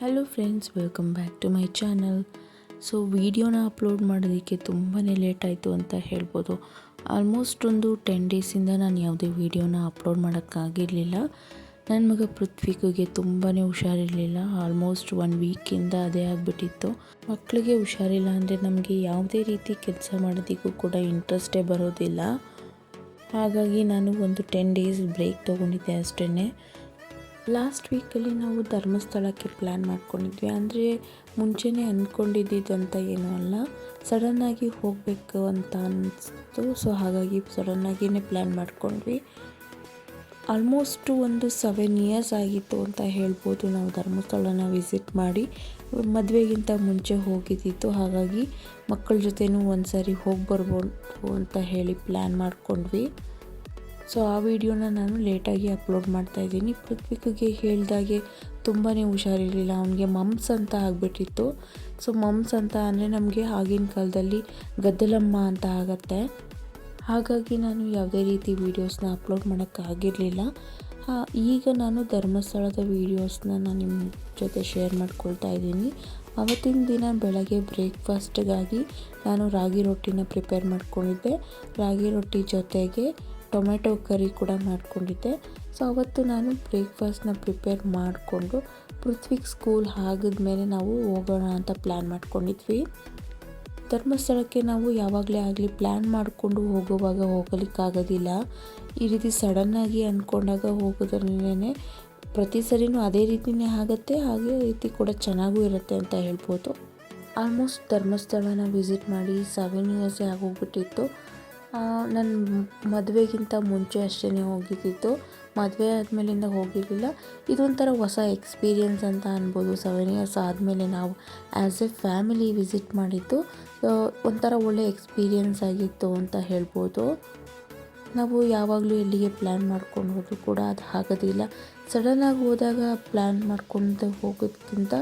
Hello friends welcome back to my channel so ವಿಡಿಯೋನ upload ಮಾಡೋದಕ್ಕೆ ತುಂಬಾ ಲೇಟ್ ಆಯಿತು ಅಂತ ಹೇಳ್ಬೋದು. ಆಲ್ಮೋಸ್ಟ್ ಒಂದು ಟೆನ್ ಡೇಸಿಂದ ನಾನು ಯಾವುದೇ ವಿಡಿಯೋನ ಅಪ್ಲೋಡ್ ಮಾಡೋಕ್ಕಾಗಿರಲಿಲ್ಲ. ನನ್ನ ಮಗ ಪೃಥ್ವಿಗೆ ತುಂಬಾ ಹುಷಾರಿರಲಿಲ್ಲ. ಆಲ್ಮೋಸ್ಟ್ ಒನ್ ವೀಕಿಂದ ಅದೇ ಆಗಿಬಿಟ್ಟಿತ್ತು. ಮಕ್ಕಳಿಗೆ ಹುಷಾರಿಲ್ಲ ಅಂದರೆ ನಮಗೆ ಯಾವುದೇ ರೀತಿ ಕೆಲಸ ಮಾಡೋದಕ್ಕೂ ಕೂಡ ಇಂಟ್ರೆಸ್ಟೇ ಬರೋದಿಲ್ಲ. ಹಾಗಾಗಿ ನಾನು ಒಂದು ಟೆನ್ ಡೇಸ್ ಬ್ರೇಕ್ ತೊಗೊಂಡಿದ್ದೆ ಅಷ್ಟೇ ಲಾಸ್ಟ್ ವೀಕಲ್ಲಿ ನಾವು ಧರ್ಮಸ್ಥಳಕ್ಕೆ ಪ್ಲ್ಯಾನ್ ಮಾಡ್ಕೊಂಡಿದ್ವಿ. ಅಂದರೆ ಮುಂಚೆನೇ ಅಂದ್ಕೊಂಡಿದ್ದಂತ ಏನೂ ಅಲ್ಲ. ಸಡನ್ನಾಗಿ ಹೋಗಬೇಕು ಅಂತ ಅನ್ನಿಸ್ತು ಸೊ ಹಾಗಾಗಿ ಸಡನ್ನಾಗಿಯೇ ಪ್ಲ್ಯಾನ್ ಮಾಡ್ಕೊಂಡ್ವಿ. ಆಲ್ಮೋಸ್ಟು ಒಂದು ಸೆವೆನ್ ಇಯರ್ಸ್ ಆಗಿತ್ತು ಅಂತ ಹೇಳ್ಬೋದು. ನಾವು ಧರ್ಮಸ್ಥಳನ ವಿಸಿಟ್ ಮಾಡಿ ಮದುವೆಗಿಂತ ಮುಂಚೆ ಹೋಗಿದ್ದಿತ್ತು. ಹಾಗಾಗಿ ಮಕ್ಕಳ ಜೊತೆನೂ ಒಂದು ಸಾರಿ ಹೋಗಿ ಬರ್ಬೋದು ಅಂತ ಹೇಳಿ ಪ್ಲ್ಯಾನ್ ಮಾಡ್ಕೊಂಡ್ವಿ. ಸೊ ಆ ವಿಡಿಯೋನ ನಾನು ಲೇಟಾಗಿ ಅಪ್ಲೋಡ್ ಮಾಡ್ತಾ ಇದ್ದೀನಿ. ಪೃಥ್ವಿಕ್ಗೆ ಹೇಳಿದಾಗೆ ತುಂಬಾ ಹುಷಾರಿರಲಿಲ್ಲ. ಅವನಿಗೆ ಮಮ್ಸ್ ಅಂತ ಆಗಿಬಿಟ್ಟಿತ್ತು. ಸೊ ಮಮ್ಸ್ ಅಂತ ಅಂದರೆ ನಮಗೆ ಆಗಿನ ಕಾಲದಲ್ಲಿ ಗದ್ದಲಮ್ಮ ಅಂತ ಆಗತ್ತೆ. ಹಾಗಾಗಿ ನಾನು ಯಾವುದೇ ರೀತಿ ವೀಡಿಯೋಸ್ನ ಅಪ್ಲೋಡ್ ಮಾಡೋಕ್ಕಾಗಿರಲಿಲ್ಲ ಈಗ ನಾನು ಧರ್ಮಸ್ಥಳದ ವೀಡಿಯೋಸ್ನ ನಾನು ನಿಮ್ಮ ಜೊತೆ ಶೇರ್ ಮಾಡ್ಕೊಳ್ತಾ ಇದ್ದೀನಿ. ಅವತ್ತಿನ ದಿನ ಬೆಳಗ್ಗೆ ಬ್ರೇಕ್ಫಾಸ್ಟ್ಗಾಗಿ ನಾನು ರಾಗಿ ರೊಟ್ಟಿನ ಪ್ರಿಪೇರ್ ಮಾಡ್ಕೊಂಡಿದ್ದೆ. ರಾಗಿ ರೊಟ್ಟಿ ಜೊತೆಗೆ ಟೊಮೆಟೊ ಕರಿ ಕೂಡ ಮಾಡಿಕೊಂಡಿದ್ದೆ. ಸೊ ಅವತ್ತು ನಾನು ಬ್ರೇಕ್ಫಾಸ್ಟ್ನ ಪ್ರಿಪೇರ್ ಮಾಡಿಕೊಂಡು ಪೃಥ್ವಿಗೆ ಸ್ಕೂಲ್ ಆಗಿದ್ಮೇಲೆ ನಾವು ಹೋಗೋಣ ಅಂತ ಪ್ಲ್ಯಾನ್ ಮಾಡ್ಕೊಂಡಿದ್ವಿ. ಧರ್ಮಸ್ಥಳಕ್ಕೆ ನಾವು ಯಾವಾಗಲೇ ಆಗಲಿ ಪ್ಲ್ಯಾನ್ ಮಾಡಿಕೊಂಡು ಹೋಗುವಾಗ ಹೋಗಲಿಕ್ಕಾಗೋದಿಲ್ಲ. ಈ ರೀತಿ ಸಡನ್ನಾಗಿ ಅಂದ್ಕೊಂಡಾಗ ಹೋಗೋದ್ರಲ್ಲೇ ಪ್ರತಿ ಸರಿನೂ ಅದೇ ರೀತಿಯೇ ಆಗುತ್ತೆ, ಹಾಗೆ ರೀತಿ ಕೂಡ ಚೆನ್ನಾಗೂ ಇರುತ್ತೆ ಅಂತ ಹೇಳ್ಬೋದು. ಆಲ್ಮೋಸ್ಟ್ ಧರ್ಮಸ್ಥಳನ ವಿಸಿಟ್ ಮಾಡಿ ಸೆವೆನ್ ಇಯರ್ಸೇ ಆಗೋಗ್ಬಿಟ್ಟಿತ್ತು ನನ್ನ ಮದುವೆಗಿಂತ ಮುಂಚೆ ಅಷ್ಟೇ ಹೋಗಿದ್ದಿತ್ತು ಮದುವೆ ಆದಮೇಲಿಂದ ಹೋಗಿರಲಿಲ್ಲ. ಇದೊಂಥರ ಹೊಸ ಎಕ್ಸ್ಪೀರಿಯನ್ಸ್ ಅಂತ ಅನ್ಬೋದು. ಸೆವೆನ್ ಇಯರ್ಸ್ ಆದಮೇಲೆ ನಾವು ಆ್ಯಸ್ ಎ ಫ್ಯಾಮಿಲಿ ವಿಸಿಟ್ ಮಾಡಿದ್ದು. ಒಂಥರ ಒಳ್ಳೆ ಎಕ್ಸ್ಪೀರಿಯನ್ಸ್ ಆಗಿತ್ತು ಅಂತ ಹೇಳ್ಬೋದು. ನಾವು ಯಾವಾಗಲೂ ಎಲ್ಲಿಗೆ ಪ್ಲ್ಯಾನ್ ಮಾಡ್ಕೊಂಡು ಹೋದರೂ ಕೂಡ ಅದು ಆಗೋದಿಲ್ಲ ಸಡನ್ನಾಗಿ ಹೋದಾಗ ಪ್ಲ್ಯಾನ್ ಮಾಡ್ಕೊಂಡು ಹೋಗೋದಕ್ಕಿಂತ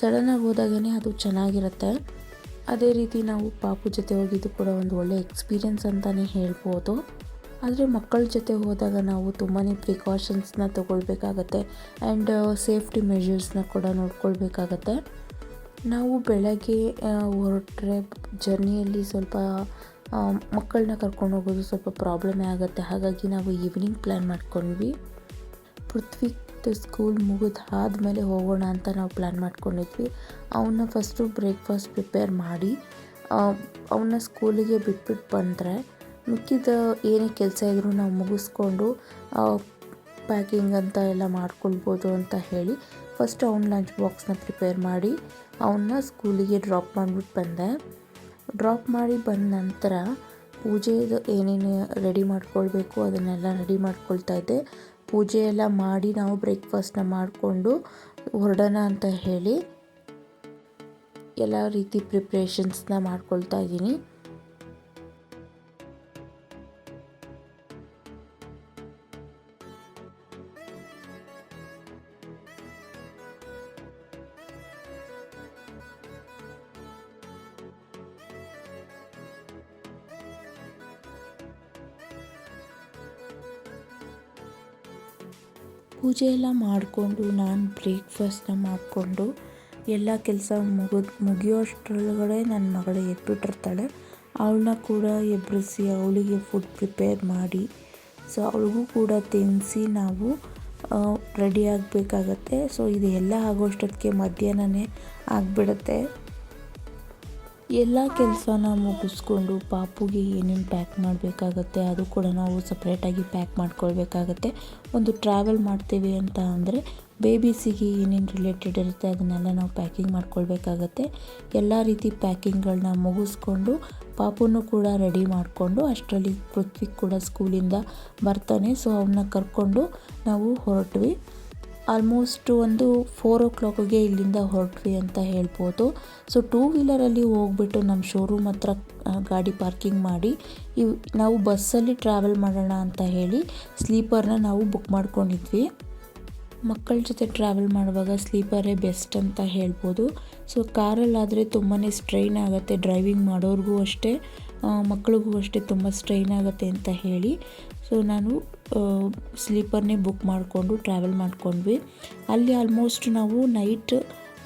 ಸಡನ್ನಾಗಿ ಹೋದಾಗೇ ಅದು ಚೆನ್ನಾಗಿರುತ್ತೆ. ಅದೇ ರೀತಿ ನಾವು ಪಾಪು ಜೊತೆ ಹೋಗಿದ್ದು ಕೂಡ ಒಂದು ಒಳ್ಳೆಯ ಎಕ್ಸ್ಪೀರಿಯನ್ಸ್ ಅಂತಲೇ ಹೇಳ್ಬೋದು. ಆದರೆ ಮಕ್ಕಳ ಜೊತೆ ಹೋದಾಗ ನಾವು ತುಂಬಾ ಪ್ರಿಕಾಷನ್ಸ್ನ ತೊಗೊಳ್ಬೇಕಾಗತ್ತೆ ಆ್ಯಂಡ್ ಸೇಫ್ಟಿ ಮೆಷರ್ಸ್ನ ಕೂಡ ನೋಡ್ಕೊಳ್ಬೇಕಾಗತ್ತೆ. ನಾವು ಬೆಳಗ್ಗೆ ಹೊರಟ್ರೆ ಜರ್ನಿಯಲ್ಲಿ ಸ್ವಲ್ಪ ಮಕ್ಕಳನ್ನ ಕರ್ಕೊಂಡು ಹೋಗೋದು ಸ್ವಲ್ಪ ಪ್ರಾಬ್ಲಮ್ ಆಗುತ್ತೆ. ಹಾಗಾಗಿ ನಾವು ಈವ್ನಿಂಗ್ ಪ್ಲ್ಯಾನ್ ಮಾಡ್ಕೊಂಡ್ವಿ. ಪೃಥ್ವಿ ಸ್ಕೂಲ್ ಮುಗಿದಾದ ಆದಮೇಲೆ ಹೋಗೋಣ ಅಂತ ನಾವು ಪ್ಲ್ಯಾನ್ ಮಾಡ್ಕೊಂಡಿದ್ವಿ. ಅವನ್ನ ಫಸ್ಟು ಬ್ರೇಕ್ಫಾಸ್ಟ್ ಪ್ರಿಪೇರ್ ಮಾಡಿ ಅವನ್ನ ಸ್ಕೂಲಿಗೆ ಬಿಟ್ಬಿಟ್ಟು ಬಂದರೆ ಮಿಕ್ಕಿದ ಏನೇ ಕೆಲಸ ಇದ್ದರೂ ನಾವು ಮುಗಿಸ್ಕೊಂಡು ಪ್ಯಾಕಿಂಗ್ ಅಂತ ಎಲ್ಲ ಮಾಡ್ಕೊಳ್ಬೋದು ಅಂತ ಹೇಳಿ ಫಸ್ಟ್ ಅವ್ನ ಲಂಚ್ ಬಾಕ್ಸ್ನ ಪ್ರಿಪೇರ್ ಮಾಡಿ ಅವನ್ನ ಸ್ಕೂಲಿಗೆ ಡ್ರಾಪ್ ಮಾಡಿಬಿಟ್ಟು ಬಂದೆ. ಡ್ರಾಪ್ ಮಾಡಿ ಬಂದ ನಂತರ ಪೂಜೆದು ಏನೇನು ರೆಡಿ ಮಾಡ್ಕೊಳ್ಬೇಕು ಅದನ್ನೆಲ್ಲ ರೆಡಿ ಮಾಡ್ಕೊಳ್ತಾ ಇದ್ದೆ. ಪೂಜೆ ಎಲ್ಲ ಮಾಡಿ ನಾವು ಬ್ರೇಕ್ಫಾಸ್ಟ್ನ ಮಾಡಿಕೊಂಡು ಹೊರಡೋಣ ಅಂತ ಹೇಳಿ ಎಲ್ಲ ರೀತಿ ಪ್ರಿಪ್ರೇಷನ್ಸ್ನ ಮಾಡ್ಕೊಳ್ತಾ ಇದ್ದೀನಿ. ಪೂಜೆ ಎಲ್ಲ ಮಾಡಿಕೊಂಡು ನಾನು ಬ್ರೇಕ್ಫಾಸ್ಟ್ನ ಮಾಡಿಕೊಂಡು ಎಲ್ಲ ಕೆಲಸ ಮುಗಿದು ಅಷ್ಟರೊಳಗಡೆ ನನ್ನ ಮಗಳು ಎದ್ಬಿಟ್ಟಿರ್ತಾಳೆ. ಅವಳನ್ನ ಕೂಡ ಎಬ್ಬರಿಸಿ ಅವಳಿಗೆ ಫುಡ್ ಪ್ರಿಪೇರ್ ಮಾಡಿ. ಸೊ ಅವಳಿಗೂ ಕೂಡ ತಿನ್ನಿಸಿ ನಾವು ರೆಡಿ ಆಗಬೇಕಾಗತ್ತೆ. ಸೊ ಇದು ಎಲ್ಲ ಆಗೋಷ್ಟೊತ್ತಿಗೆ ಮಧ್ಯಾಹ್ನನೇ ಆಗಿಬಿಡುತ್ತೆ. ಎಲ್ಲ ಕೆಲಸನ ಮುಗಿಸ್ಕೊಂಡು ಪಾಪುಗೆ ಏನೇನು ಪ್ಯಾಕ್ ಮಾಡಬೇಕಾಗತ್ತೆ ಅದು ಕೂಡ ನಾವು ಸಪ್ರೇಟಾಗಿ ಪ್ಯಾಕ್ ಮಾಡ್ಕೊಳ್ಬೇಕಾಗತ್ತೆ. ಒಂದು ಟ್ರಾವೆಲ್ ಮಾಡ್ತೀವಿ ಅಂತ ಅಂದರೆ ಬೇಬೀಸಿಗೆ ಏನೇನು ರಿಲೇಟೆಡ್ ಇರುತ್ತೆ ಅದನ್ನೆಲ್ಲ ನಾವು ಪ್ಯಾಕಿಂಗ್ ಮಾಡ್ಕೊಳ್ಬೇಕಾಗತ್ತೆ. ಎಲ್ಲ ರೀತಿ ಪ್ಯಾಕಿಂಗ್ಗಳನ್ನ ಮುಗಿಸ್ಕೊಂಡು ಪಾಪುನು ಕೂಡ ರೆಡಿ ಮಾಡಿಕೊಂಡು ಅಷ್ಟರಲ್ಲಿ ಪೃಥ್ವಿ ಕೂಡ ಸ್ಕೂಲಿಂದ ಬರ್ತಾನೆ. ಸೊ ಅವನ್ನ ಕರ್ಕೊಂಡು ನಾವು ಹೊರಟ್ವಿ. ಆಲ್ಮೋಸ್ಟ್ ಒಂದು ಫೋರ್ ಓ ಕ್ಲಾಕಿಗೆ ಇಲ್ಲಿಂದ ಹೊರಟ್ವಿ ಅಂತ ಹೇಳ್ಬೋದು. ಸೊ, ಟೂ ವೀಲರಲ್ಲಿ ಹೋಗ್ಬಿಟ್ಟು ನಮ್ಮ ಶೋರೂಮ್ ಹತ್ರ ಗಾಡಿ ಪಾರ್ಕಿಂಗ್ ಮಾಡಿ, ಇವ್, ನಾವು ಬಸ್ಸಲ್ಲಿ ಟ್ರಾವೆಲ್ ಮಾಡೋಣ ಅಂತ ಹೇಳಿ ಸ್ಲೀಪರ್ನ ನಾವು ಬುಕ್ ಮಾಡ್ಕೊಂಡಿದ್ವಿ. ಮಕ್ಕಳ ಜೊತೆ ಟ್ರಾವೆಲ್ ಮಾಡುವಾಗ ಸ್ಲೀಪರೇ ಬೆಸ್ಟ್ ಅಂತ ಹೇಳ್ಬೋದು. ಸೊ, ಕಾರಲ್ಲಾದರೆ ತುಂಬಾ ಸ್ಟ್ರೈನ್ ಆಗುತ್ತೆ, ಡ್ರೈವಿಂಗ್ ಮಾಡೋರಿಗೂ ಅಷ್ಟೇ ಮಕ್ಕಳಿಗೂ ಅಷ್ಟೇ ತುಂಬ ಸ್ಟ್ರೈನ್ ಆಗುತ್ತೆ ಅಂತ ಹೇಳಿ. ಸೊ, ನಾನು ಸ್ಲೀಪರ್ನೇ ಬುಕ್ ಮಾಡಿಕೊಂಡು ಟ್ರಾವೆಲ್ ಮಾಡ್ಕೊಂಡ್ವಿ. ಅಲ್ಲಿ ಆಲ್ಮೋಸ್ಟ್ ನಾವು ನೈಟ್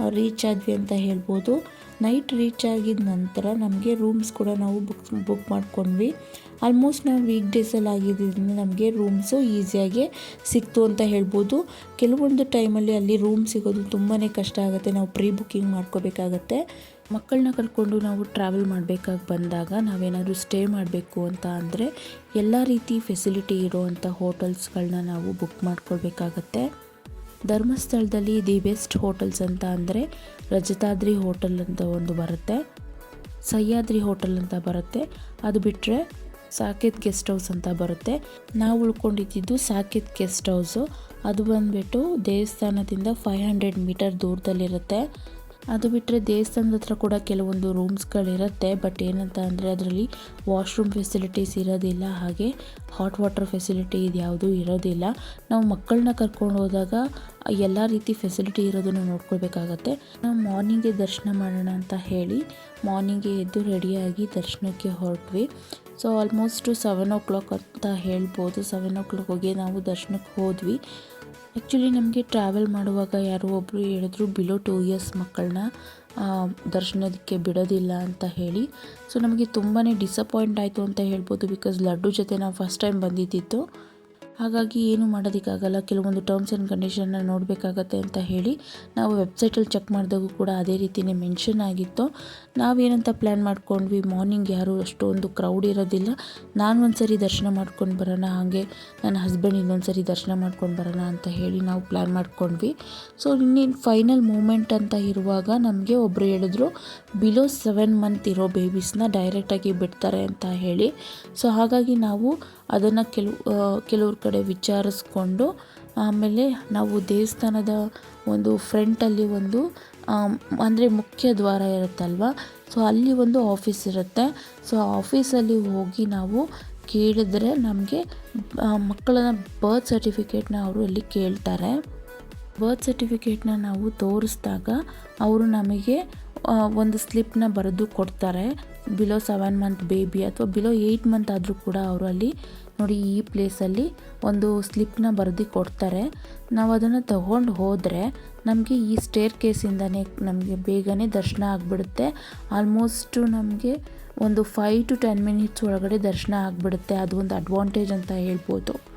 ರೀಚ್ ಆದ್ವಿ ಅಂತ ಹೇಳ್ಬೋದು. ನೈಟ್ ರೀಚ್ ಆಗಿದ ನಂತರ ನಮಗೆ ರೂಮ್ಸ್ ಕೂಡ ನಾವು ಬುಕ್ ಬುಕ್ ಮಾಡ್ಕೊಂಡ್ವಿ. ಆಲ್ಮೋಸ್ಟ್ ನಾವು ವೀಕ್ ಡೇಸಲ್ಲಿ ಆಗಿದ್ದರಿಂದ ನಮಗೆ ರೂಮ್ಸು ಈಸಿಯಾಗಿ ಸಿಕ್ತು ಅಂತ ಹೇಳ್ಬೋದು. ಕೆಲವೊಂದು ಟೈಮಲ್ಲಿ ಅಲ್ಲಿ ರೂಮ್ ಸಿಗೋದು ತುಂಬಾ ಕಷ್ಟ ಆಗುತ್ತೆ. ನಾವು ಪ್ರೀ ಬುಕ್ಕಿಂಗ್ ಮಾಡ್ಕೋಬೇಕಾಗತ್ತೆ. ಮಕ್ಕಳನ್ನ ಕರ್ಕೊಂಡು ನಾವು ಟ್ರಾವೆಲ್ ಮಾಡಬೇಕಾಗಿ ಬಂದಾಗ ನಾವೇನಾದರೂ ಸ್ಟೇ ಮಾಡಬೇಕು ಅಂತ ಅಂದರೆ ಎಲ್ಲ ರೀತಿ ಫೆಸಿಲಿಟಿ ಇರೋವಂಥ ಹೋಟೆಲ್ಸ್ಗಳನ್ನ ನಾವು ಬುಕ್ ಮಾಡ್ಕೊಳ್ಬೇಕಾಗತ್ತೆ. ಧರ್ಮಸ್ಥಳದಲ್ಲಿ ದಿ ಬೆಸ್ಟ್ ಹೋಟೆಲ್ಸ್ ಅಂತ ಅಂದರೆ ರಜತಾದ್ರಿ ಹೋಟೆಲ್ ಅಂತ ಒಂದು ಬರುತ್ತೆ. ಸಹ್ಯಾದ್ರಿ ಹೋಟೆಲ್ ಅಂತ ಬರುತ್ತೆ. ಅದು ಬಿಟ್ಟರೆ ಸಾಕೇತ್ ಗೆಸ್ಟ್ ಹೌಸ್ ಅಂತ ಬರುತ್ತೆ. ನಾವು ಉಳ್ಕೊಂಡಿದ್ದು ಸಾಕೇತ್ ಗೆಸ್ಟ್ ಹೌಸು. ಅದು ಬಂದುಬಿಟ್ಟು ದೇವಸ್ಥಾನದಿಂದ ಫೈವ್ ಹಂಡ್ರೆಡ್ ಮೀಟರ್ ದೂರದಲ್ಲಿರುತ್ತೆ. ಅದು ಬಿಟ್ಟರೆ ದೇವಸ್ಥಾನದ ಹತ್ರ ಕೂಡ ಕೆಲವೊಂದು ರೂಮ್ಸ್ಗಳಿರುತ್ತೆ ಬಟ್ ಏನಂತ ಅಂದರೆ ಅದರಲ್ಲಿ ವಾಶ್ರೂಮ್ ಫೆಸಿಲಿಟೀಸ್ ಇರೋದಿಲ್ಲ, ಹಾಗೆ ಹಾಟ್ ವಾಟರ್ ಫೆಸಿಲಿಟಿ ಇದು ಯಾವುದೂ ಇರೋದಿಲ್ಲ. ನಾವು ಮಕ್ಕಳನ್ನ ಕರ್ಕೊಂಡು ಹೋದಾಗ ಎಲ್ಲ ರೀತಿ ಫೆಸಿಲಿಟಿ ಇರೋದನ್ನು ನೋಡ್ಕೊಳ್ಬೇಕಾಗತ್ತೆ. ನಾವು ಮಾರ್ನಿಂಗೇ ದರ್ಶನ ಮಾಡೋಣ ಅಂತ ಹೇಳಿ ಮಾರ್ನಿಂಗೇ ಎದ್ದು ರೆಡಿಯಾಗಿ ದರ್ಶನಕ್ಕೆ ಹೊರಟ್ವಿ. So almost seven o'clock ಅಂತ ಹೇಳ್ಬೋದು. ಸೆವೆನ್ ಓ ಕ್ಲಾಕ್ ಹೋಗಿ ನಾವು ದರ್ಶನಕ್ಕೆ ಹೋದ್ವಿ. ಆ್ಯಕ್ಚುಲಿ ನಮಗೆ ಟ್ರಾವೆಲ್ ಮಾಡುವಾಗ ಯಾರೋ ಒಬ್ಬರು ಹೇಳಿದ್ರು ಬಿಲೋ ಟೂ ಇಯರ್ಸ್ ಮಕ್ಕಳನ್ನ ದರ್ಶನದಕ್ಕೆ ಬಿಡೋದಿಲ್ಲ ಅಂತ ಹೇಳಿ. ಸೊ ನಮಗೆ ತುಂಬಾ ಡಿಸಪಾಯಿಂಟ್ ಆಯಿತು ಅಂತ ಹೇಳ್ಬೋದು ಬಿಕಾಸ್ ಲಡ್ಡು ಜೊತೆ ನಾವು ಫಸ್ಟ್ ಟೈಮ್ ಬಂದಿದ್ದಿತ್ತು ಹಾಗಾಗಿ ಏನು ಮಾಡೋದಕ್ಕಾಗಲ್ಲ. ಕೆಲವೊಂದು ಟರ್ಮ್ಸ್ ಆ್ಯಂಡ್ ಕಂಡೀಷನ್ನ ನೋಡಬೇಕಾಗತ್ತೆ ಅಂತ ಹೇಳಿ ನಾವು ವೆಬ್ಸೈಟಲ್ಲಿ ಚೆಕ್ ಮಾಡಿದಾಗೂ ಕೂಡ ಅದೇ ರೀತಿಯೇ ಮೆನ್ಷನ್ ಆಗಿತ್ತು. ನಾವೇನಂತ ಪ್ಲ್ಯಾನ್ ಮಾಡ್ಕೊಂಡ್ವಿ? ಮಾರ್ನಿಂಗ್ ಯಾರೂ ಅಷ್ಟೊಂದು ಕ್ರೌಡ್ ಇರೋದಿಲ್ಲ. ನಾನು ಒಂದು ಸರಿ ದರ್ಶನ ಮಾಡ್ಕೊಂಡು ಬರೋಣ, ಹಾಗೆ ನನ್ನ ಹಸ್ಬೆಂಡ್ ಇನ್ನೊಂದು ಸರಿ ದರ್ಶನ ಮಾಡ್ಕೊಂಡು ಬರೋಣ ಅಂತ ಹೇಳಿ ನಾವು ಪ್ಲ್ಯಾನ್ ಮಾಡ್ಕೊಂಡ್ವಿ. ಸೊ ಇನ್ನೇನು ಫೈನಲ್ ಮೂಮೆಂಟ್ ಅಂತ ಇರುವಾಗ ನಮಗೆ ಒಬ್ಬರು ಹೇಳಿದ್ರು ಬಿಲೋ ಸೆವೆನ್ ಮಂತ್ ಇರೋ ಬೇಬೀಸ್ನ ಡೈರೆಕ್ಟಾಗಿ ಬಿಡ್ತಾರೆ ಅಂತ ಹೇಳಿ. ಸೊ ಹಾಗಾಗಿ ನಾವು ಅದನ್ನು ಕೆಲವು ಕೆಲವ್ರ ಕಡೆ ವಿಚಾರಿಸ್ಕೊಂಡು, ಆಮೇಲೆ ನಾವು ದೇವಸ್ಥಾನದ ಒಂದು ಫ್ರಂಟಲ್ಲಿ ಒಂದು ಅಂದರೆ ಮುಖ್ಯ ದ್ವಾರ ಇರುತ್ತಲ್ವ? ಸೊ, ಅಲ್ಲಿ ಒಂದು ಆಫೀಸ್ ಇರುತ್ತೆ. ಸೊ ಆಫೀಸಲ್ಲಿ ಹೋಗಿ ನಾವು ಕೇಳಿದ್ರೆ ನಮಗೆ ಮಕ್ಕಳನ್ನ ಬರ್ತ್ ಸರ್ಟಿಫಿಕೇಟ್ನ ಅವರು ಅಲ್ಲಿ ಕೇಳ್ತಾರೆ. ಬರ್ತ್ ಸರ್ಟಿಫಿಕೇಟ್ನ ನಾವು ತೋರಿಸಿದಾಗ, ಅವರು ನಮಗೆ ಒಂದು ಸ್ಲಿಪ್ನ ಬರೆದು ಕೊಡ್ತಾರೆ. ಬಿಲೋ ಸೆವೆನ್ ಮಂತ್ ಬೇಬಿ ಅಥವಾ ಬಿಲೋ ಏಯ್ಟ್ ಮಂತ್ ಆದರೂ ಕೂಡ ಅವರು ಅಲ್ಲಿ ನೋಡಿ ಈ ಪ್ಲೇಸಲ್ಲಿ ಒಂದು ಸ್ಲಿಪ್ನ ಬರೆದು ಕೊಡ್ತಾರೆ. ನಾವು ಅದನ್ನು ತಗೊಂಡು ಹೋದರೆ ನಮಗೆ ಈ ಸ್ಟೇರ್ ಕೇಸಿಂದನೇ ನಮಗೆ ಬೇಗನೆ ದರ್ಶನ ಆಗಿಬಿಡುತ್ತೆ. ಆಲ್ಮೋಸ್ಟು ನಮಗೆ ಒಂದು ಫೈವ್ ಟು ಟೆನ್ ಮಿನಿಟ್ಸ್ ಒಳಗಡೆ ದರ್ಶನ ಆಗಿಬಿಡುತ್ತೆ. ಅದು ಒಂದು ಅಡ್ವಾಂಟೇಜ್ ಅಂತ ಹೇಳ್ಬೋದು.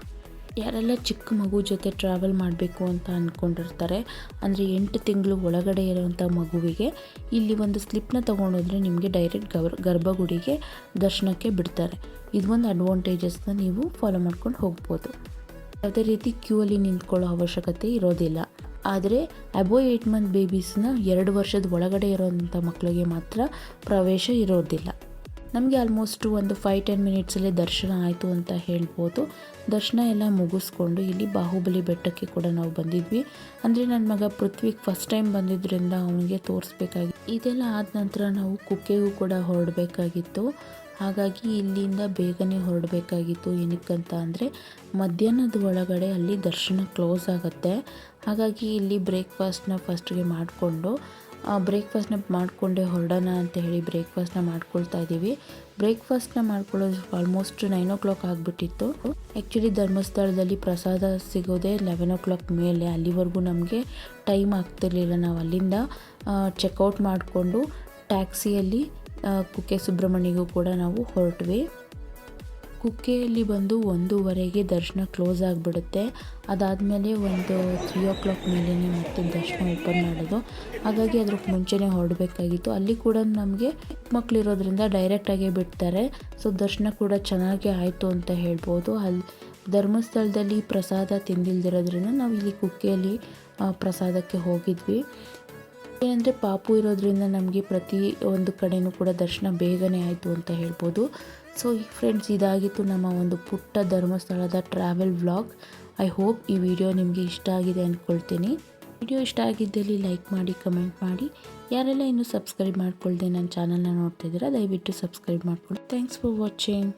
ಯಾರೆಲ್ಲ ಚಿಕ್ಕ ಮಗು ಜೊತೆ ಟ್ರಾವೆಲ್ ಮಾಡಬೇಕು ಅಂತ ಅಂದ್ಕೊಂಡಿರ್ತಾರೆ ಅಂದರೆ ಎಂಟು ತಿಂಗಳು ಒಳಗಡೆ ಇರೋವಂಥ ಮಗುವಿಗೆ ಇಲ್ಲಿ ಒಂದು ಸ್ಲಿಪ್ನ ತೊಗೊಂಡೋದ್ರೆ ನಿಮಗೆ ಡೈರೆಕ್ಟ್ ಗರ್ ಗರ್ಭಗುಡಿಗೆ ದರ್ಶನಕ್ಕೆ ಬಿಡ್ತಾರೆ. ಇದು ಒಂದು ಅಡ್ವಾಂಟೇಜಸ್ನ ನೀವು ಫಾಲೋ ಮಾಡ್ಕೊಂಡು ಹೋಗ್ಬೋದು. ಯಾವುದೇ ರೀತಿ ಕ್ಯೂ ಅಲ್ಲಿ ನಿಂತ್ಕೊಳ್ಳೋ ಅವಶ್ಯಕತೆ ಇರೋದಿಲ್ಲ. ಆದರೆ ಅಬೋ ಏಯ್ಟ್ ಮಂತ್ ಬೇಬೀಸ್ನ ಎರಡು ವರ್ಷದ ಒಳಗಡೆ ಇರೋವಂಥ ಮಕ್ಕಳಿಗೆ ಮಾತ್ರ ಪ್ರವೇಶ ಇರೋದಿಲ್ಲ. ನಮಗೆ ಆಲ್ಮೋಸ್ಟ್ ಒಂದು ಫೈವ್ ಟೆನ್ ಮಿನಿಟ್ಸಲ್ಲಿ ದರ್ಶನ ಆಯಿತು ಅಂತ ಹೇಳ್ಬೋದು. ದರ್ಶನ ಎಲ್ಲ ಮುಗಿಸ್ಕೊಂಡು ಇಲ್ಲಿ ಬಾಹುಬಲಿ ಬೆಟ್ಟಕ್ಕೆ ಕೂಡ ನಾವು ಬಂದಿದ್ವಿ. ಅಂದರೆ ನನ್ನ ಮಗ ಪೃಥ್ವಿಗೆ ಫಸ್ಟ್ ಟೈಮ್ ಬಂದಿದ್ದರಿಂದ ಅವನಿಗೆ ತೋರಿಸ್ಬೇಕಾಗಿ ಇದೆಲ್ಲ ಆದ ನಂತರ ನಾವು ಕುಕ್ಕೆಗೂ ಕೂಡ ಹೊರಡಬೇಕಾಗಿತ್ತು. ಹಾಗಾಗಿ ಇಲ್ಲಿಂದ ಬೇಗನೆ ಹೊರಡಬೇಕಾಗಿತ್ತು. ಏನಕ್ಕಂತ ಅಂದರೆ ಮಧ್ಯಾಹ್ನದ ಒಳಗಡೆ ಅಲ್ಲಿ ದರ್ಶನ ಕ್ಲೋಸ್ ಆಗುತ್ತೆ. ಹಾಗಾಗಿ ಇಲ್ಲಿ ಬ್ರೇಕ್ಫಾಸ್ಟ್ನ ಫಸ್ಟ್ಗೆ ಮಾಡಿಕೊಂಡು ಬ್ರೇಕ್ಫಾಸ್ಟ್ನ ಮಾಡಿಕೊಂಡೆ ಹೊರಡೋಣ ಅಂತ ಹೇಳಿ ಬ್ರೇಕ್ಫಾಸ್ಟ್ನ ಮಾಡ್ಕೊಳ್ತಾ ಇದ್ದೀವಿ. ಬ್ರೇಕ್ಫಾಸ್ಟ್ನ ಮಾಡ್ಕೊಳ್ಳೋದು ಆಲ್ಮೋಸ್ಟ್ ನೈನ್ ಓ ಕ್ಲಾಕ್ ಆಗಿಬಿಟ್ಟಿತ್ತು. ಆ್ಯಕ್ಚುಲಿ ಧರ್ಮಸ್ಥಳದಲ್ಲಿ ಪ್ರಸಾದ ಸಿಗೋದೇ ಲೆವೆನ್ ಓ ಕ್ಲಾಕ್ ಮೇಲೆ. ಅಲ್ಲಿವರೆಗೂ ನಮಗೆ ಟೈಮ್ ಆಗ್ತಿರಲಿಲ್ಲ. ನಾವು ಅಲ್ಲಿಂದ ಚೆಕ್ಔಟ್ ಮಾಡಿಕೊಂಡು ಟ್ಯಾಕ್ಸಿಯಲ್ಲಿ ಕುಕ್ಕೆ ಸುಬ್ರಹ್ಮಣ್ಯಗೂ ಕೂಡ ನಾವು ಹೊರಟ್ವಿ. ಕುಕ್ಕೆಯಲ್ಲಿ ಬಂದು ಒಂದೂವರೆಗೆ ದರ್ಶನ ಕ್ಲೋಸ್ ಆಗಿಬಿಡುತ್ತೆ. ಅದಾದಮೇಲೆ ಒಂದು ತ್ರೀ ಓ ಕ್ಲಾಕ್ ಮೇಲೇ ಮತ್ತೆ ದರ್ಶನ ಓಪನ್ ಮಾಡೋದು. ಹಾಗಾಗಿ ಅದ್ರ ಮುಂಚೆನೇ ಹೊರಡಬೇಕಾಗಿತ್ತು. ಅಲ್ಲಿ ಕೂಡ ನಮಗೆ ಮಕ್ಕಳಿರೋದ್ರಿಂದ ಡೈರೆಕ್ಟಾಗೇ ಬಿಡ್ತಾರೆ. ಸೊ ದರ್ಶನ ಕೂಡ ಚೆನ್ನಾಗಿ ಆಯಿತು ಅಂತ ಹೇಳ್ಬೋದು. ಅಲ್ಲಿ ಧರ್ಮಸ್ಥಳದಲ್ಲಿ ಪ್ರಸಾದ ತಿಂದಿಲ್ದಿರೋದ್ರಿಂದ ನಾವು ಇಲ್ಲಿ ಕುಕ್ಕೆಯಲ್ಲಿ ಪ್ರಸಾದಕ್ಕೆ ಹೋಗಿದ್ವಿ. ಏನಂದರೆ ಪಾಪು ಇರೋದ್ರಿಂದ ನಮಗೆ ಪ್ರತಿ ಒಂದು ಕಡೆಯೂ ಕೂಡ ದರ್ಶನ ಬೇಗನೆ ಆಯಿತು ಅಂತ ಹೇಳ್ಬೋದು. ಸೊ ಫ್ರೆಂಡ್ಸ್ ಇದಾಗಿತ್ತು ನಮ್ಮ ಒಂದು ಪುಟ್ಟ ಧರ್ಮಸ್ಥಳದ ಟ್ರಾವೆಲ್ ವ್ಲಾಗ್ ಐ ಹೋಪ್ ಈ ವಿಡಿಯೋ ನಿಮಗೆ ಇಷ್ಟ ಆಗಿದೆ ಅಂದ್ಕೊಳ್ತೀನಿ ವಿಡಿಯೋ ಇಷ್ಟ ಆಗಿದ್ದಲ್ಲಿ ಲೈಕ್ ಮಾಡಿ ಕಮೆಂಟ್ ಮಾಡಿ. ಯಾರೆಲ್ಲ ಇನ್ನೂ ಸಬ್ಸ್ಕ್ರೈಬ್ ಮಾಡ್ಕೊಳ್ದೆ ನನ್ನ ಚಾನಲ್ನ ನೋಡ್ತಿದ್ದೀರಾ, ದಯವಿಟ್ಟು ಸಬ್ಸ್ಕ್ರೈಬ್ ಮಾಡ್ಕೊಳ್ಳಿ ಥ್ಯಾಂಕ್ಸ್ ಫಾರ್ ವಾಚಿಂಗ್